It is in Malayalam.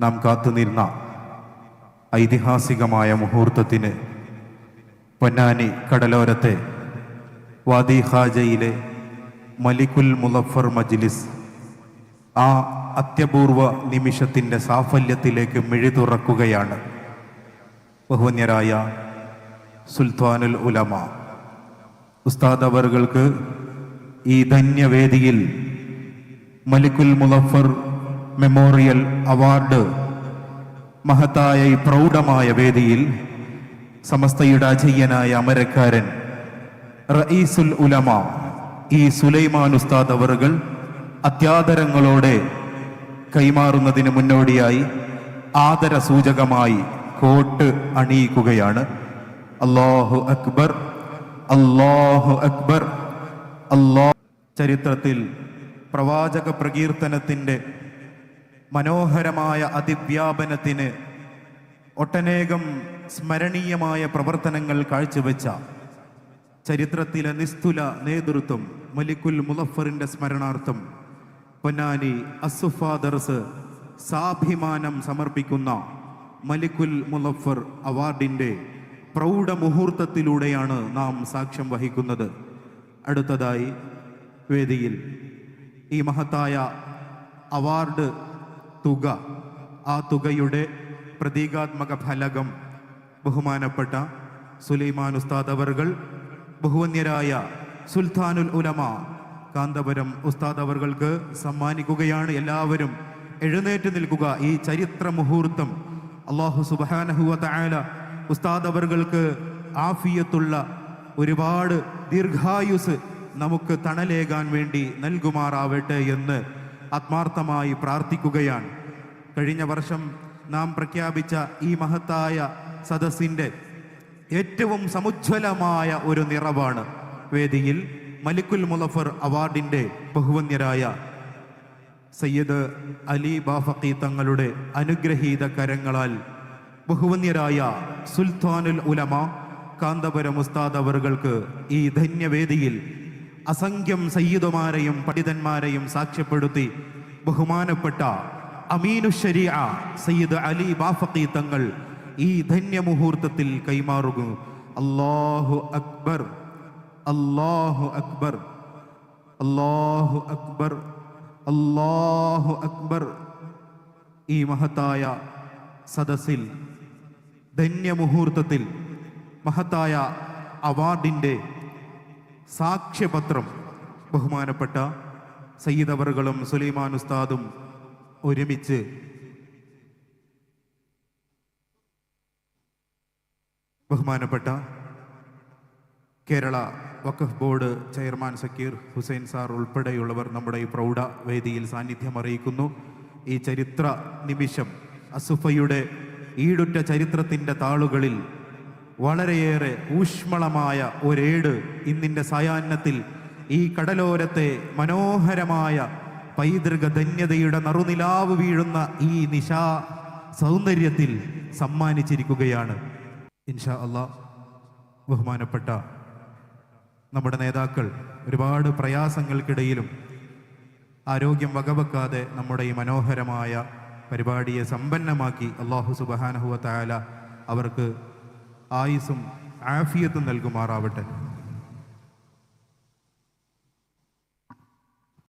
നാം കാത്തുനിന്ന ഐതിഹാസികമായ മുഹൂർത്തത്തിന് പൊന്നാനി കടലോരത്തെ വാദി ഹാജയിലെ മലിക്കുൽ മുലഫർ മജ്ലിസ് ആ അത്യപൂർവ നിമിഷത്തിന്റെ സാഫല്യത്തിലേക്ക് മിഴി തുറക്കുകയാണ്. ബഹുവന്യരായ സുൽത്താനുൽ ഉലമ. ഉസ്താദ് അവർക്ക് ഈ ധന്യവേദിയിൽ മലിക്കുൽ മുലഫർ മെമ്മോറിയൽ അവാർഡ്. മഹത്തായ ഈ പ്രൗഢമായ വേദിയിൽ സമസ്തയുടെ അജയ്യനായ അമരക്കാരൻ റഈസുൽ ഉലമ ഈ സുലൈമാൻ ഉസ്താദ് അവറുകൾ അത്യാദരങ്ങളോടെ കൈമാറുന്നതിന് മുന്നോടിയായി ആദര സൂചകമായി കോട്ട് അണിയിക്കുകയാണ്. അള്ളാഹു അക്ബർ അള്ളാഹു അക്ബർ അള്ളാഹ് ചരിത്രത്തിൽ പ്രവാചക പ്രകീർത്തനത്തിന്റെ മനോഹരമായ അതിവ്യാപനത്തിന് ഒട്ടനേകം സ്മരണീയമായ പ്രവർത്തനങ്ങൾ കാഴ്ചവെച്ച ചരിത്രത്തിലെ നിസ്തുല നേതൃത്വം മലിക്കുൽ മുലഫറിന്റെ സ്മരണാർത്ഥം പൊന്നാനി അസുഫാദർസ് സാഭിമാനം സമർപ്പിക്കുന്ന മലിക്കുൽ മുലഫർ അവാർഡിന്റെ പ്രൗഢമുഹൂർത്തത്തിലൂടെയാണ് നാം സാക്ഷ്യം വഹിക്കുന്നത്. അടുത്തതായി വേദിയിൽ ഈ മഹത്തായ അവാർഡ് തുക ആ തുകയുടെ പ്രതീകാത്മക ഫലകം ബഹുമാനപ്പെട്ട സുലൈമാൻ ഉസ്താദ് അവർകൾ ബഹുവന്യരായ സുൽത്താനുൽ ഉലമ കാന്തപുരം ഉസ്താദ് അവർക്ക് സമ്മാനിക്കുകയാണ്. എല്ലാവരും എഴുന്നേറ്റ് നിൽക്കുക. ഈ ചരിത്ര മുഹൂർത്തം അള്ളാഹു സുബാനഹുവ തആല ഉസ്താദ് അവർക്ക് ആഫിയത്തുള്ള ഒരുപാട് ദീർഘായുസ് നമുക്ക് തണലേകാൻ വേണ്ടി നൽകുമാറാവട്ടെ എന്ന് ആത്മാർത്ഥമായി പ്രാർത്ഥിക്കുകയാണ്. കഴിഞ്ഞ വർഷം നാം പ്രഖ്യാപിച്ച ഈ മഹത്തായ സദസ്സിന്റെ ഏറ്റവും സമുജ്വലമായ ഒരു നിറവാണ് വേദിയിൽ മലിക്കുൽ മുലഫർ അവാർഡിന്റെ ബഹുവന്യരായ സയ്യദ് അലി ബാഫക്കി തങ്ങളുടെ അനുഗ്രഹീത കരങ്ങളാൽ ബഹുവന്യരായ സുൽത്താനുൽ ഉലമ കാന്തപുരം ഉസ്താദ് അവറുകൾക്ക് ഈ ധന്യവേദിയിൽ അസംഖ്യം സയ്യിദുമാരെയും പണ്ഡിതന്മാരെയും സാക്ഷ്യപ്പെടുത്തി ബഹുമാനപ്പെട്ട അമീനു ശരിയ സയ്യിദ് അലി ബാഫക്കി തങ്ങൾ ഈ ധന്യമുഹൂർത്തത്തിൽ കൈമാറുക. അല്ലാഹു അക്ബർ അല്ലാഹു അക്ബർ അല്ലാഹു അക്ബർ അല്ലാഹു അക്ബർ. ഈ മഹത്തായ സദസ്സിൽ ധന്യമുഹൂർത്തത്തിൽ മഹത്തായ അവാർഡിന്റെ സാക്ഷ്യപത്രം ബഹുമാനപ്പെട്ട സയ്യിദ് അവറുകളും സുലൈമാൻ ഉസ്താദും ഒരുമിച്ച് ബഹുമാനപ്പെട്ട Kerala Waqf board chairman Zakir Hussain sir ഉൾപ്പെടെയുള്ളവർ നമ്മുടെ ഈ പ്രൗഢ വേദിയിൽ സാന്നിധ്യം അറിയിക്കുന്നു. ഈ ചരിത്ര നിമിഷം അസുഫയുടെ ഈടുറ്റ ചരിത്രത്തിന്റെ താളുകളിൽ വളരെയേറെ ഊഷ്മളമായ ഒരേട് ഇന്നിന്റെ സായാഹ്നത്തിൽ ഈ കടലോരത്തെ മനോഹരമായ പൈതൃക ധന്യതയുടെ നറുനിലാവ് വീഴുന്ന ഈ നിശാ സൗന്ദര്യത്തിൽ സമ്മാനിച്ചിരിക്കുകയാണ്. ഇൻഷാ അള്ളാ ബഹുമാനപ്പെട്ട നമ്മുടെ നേതാക്കൾ ഒരുപാട് പ്രയാസങ്ങൾക്കിടയിലും ആരോഗ്യം വകവെക്കാതെ നമ്മുടെ ഈ മനോഹരമായ പരിപാടിയെ സമ്പന്നമാക്കി അള്ളാഹു സുബഹാനഹുവ തായാല അവർക്ക് ആയുസും ആഫിയത്തും നൽകുമാറാവട്ടെ.